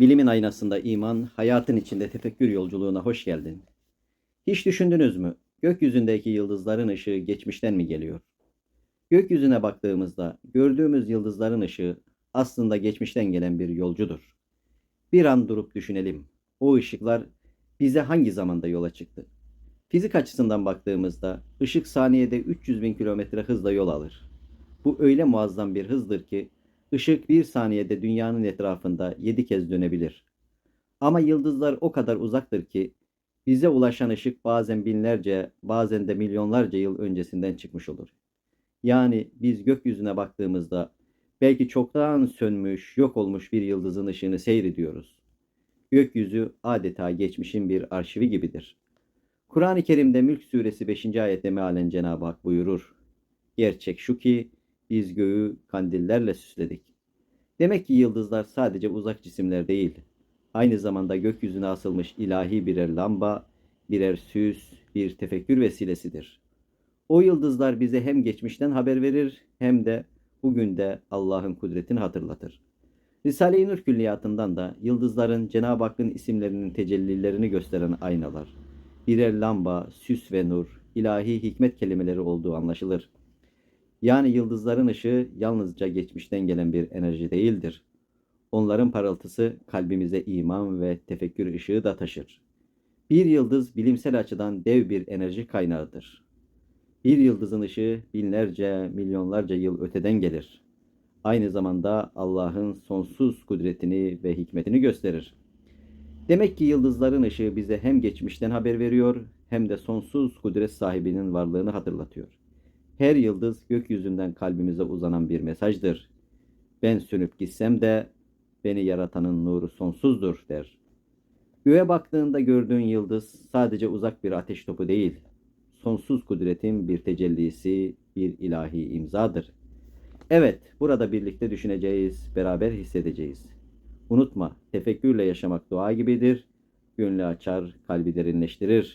Bilimin aynasında iman, hayatın içinde tefekkür yolculuğuna hoş geldin. Hiç düşündünüz mü? Gökyüzündeki yıldızların ışığı geçmişten mi geliyor? Gökyüzüne baktığımızda gördüğümüz yıldızların ışığı aslında geçmişten gelen bir yolcudur. Bir an durup düşünelim. O ışıklar bize hangi zamanda yola çıktı? Fizik açısından baktığımızda ışık saniyede 300 bin kilometre hızla yol alır. Bu öyle muazzam bir hızdır ki ışık bir saniyede dünyanın etrafında 7 kez dönebilir. Ama yıldızlar o kadar uzaktır ki bize ulaşan ışık bazen binlerce, bazen de milyonlarca yıl öncesinden çıkmış olur. Yani biz gökyüzüne baktığımızda belki çoktan sönmüş, yok olmuş bir yıldızın ışığını seyrediyoruz. Gökyüzü adeta geçmişin bir arşivi gibidir. Kur'an-ı Kerim'de Mülk suresi 5. ayette mealen Cenab-ı Hak buyurur. Gerçek şu ki biz göğü kandillerle süsledik. Demek ki yıldızlar sadece uzak cisimler değil, aynı zamanda gökyüzüne asılmış ilahi birer lamba, birer süs, bir tefekkür vesilesidir. O yıldızlar bize hem geçmişten haber verir hem de bugün de Allah'ın kudretini hatırlatır. Risale-i Nur külliyatından da yıldızların Cenab-ı Hakk'ın isimlerinin tecellilerini gösteren aynalar, birer lamba, süs ve nur, ilahi hikmet kelimeleri olduğu anlaşılır. Yani yıldızların ışığı yalnızca geçmişten gelen bir enerji değildir. Onların parıltısı kalbimize iman ve tefekkür ışığı da taşır. Bir yıldız bilimsel açıdan dev bir enerji kaynağıdır. Bir yıldızın ışığı binlerce, milyonlarca yıl öteden gelir. Aynı zamanda Allah'ın sonsuz kudretini ve hikmetini gösterir. Demek ki yıldızların ışığı bize hem geçmişten haber veriyor hem de sonsuz kudret sahibinin varlığını hatırlatıyor. Her yıldız gökyüzünden kalbimize uzanan bir mesajdır. Ben sönüp gitsem de beni yaratanın nuru sonsuzdur der. Göğe baktığında gördüğün yıldız sadece uzak bir ateş topu değil, sonsuz kudretin bir tecellisi, bir ilahi imzadır. Evet, burada birlikte düşüneceğiz, beraber hissedeceğiz. Unutma, tefekkürle yaşamak dua gibidir, gönlü açar, kalbi derinleştirir.